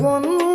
বন্ধু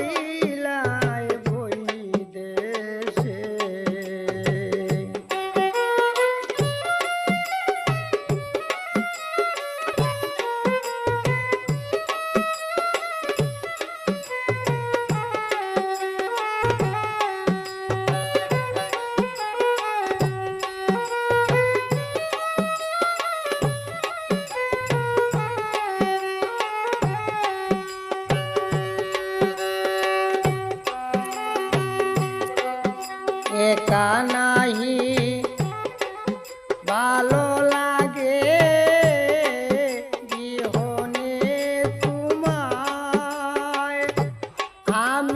कोई একা নাহি ভালো লাগে বিহনে তোমায়। আমি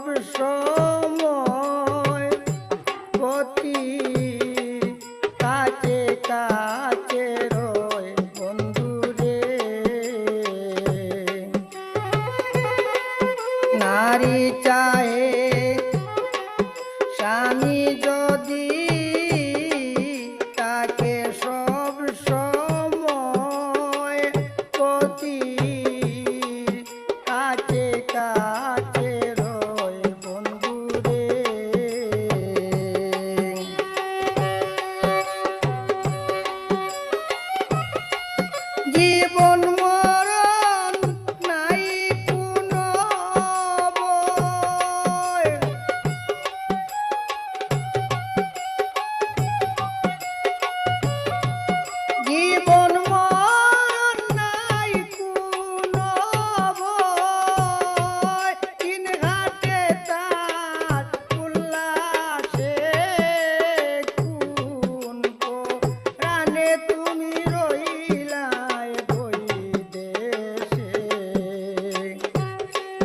সব সময় গতি কাছে কাছে রয় বন্ধু নারী চাহে স্বামী যদি তাকে সব সময় গতি কাছে কাছে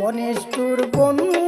ঘনিষ্ঠুর বন্ধু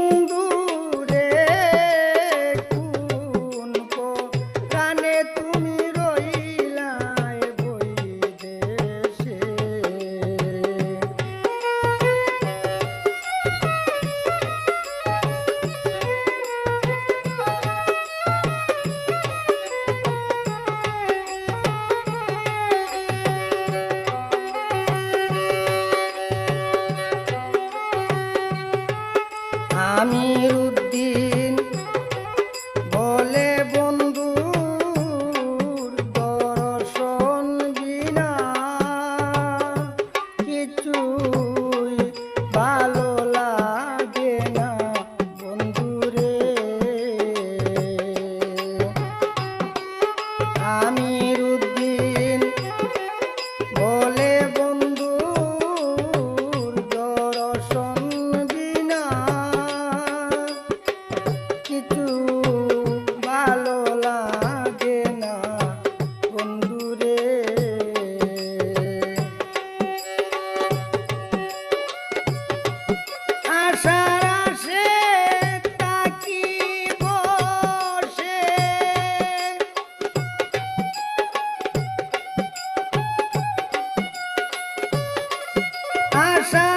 তুই আশা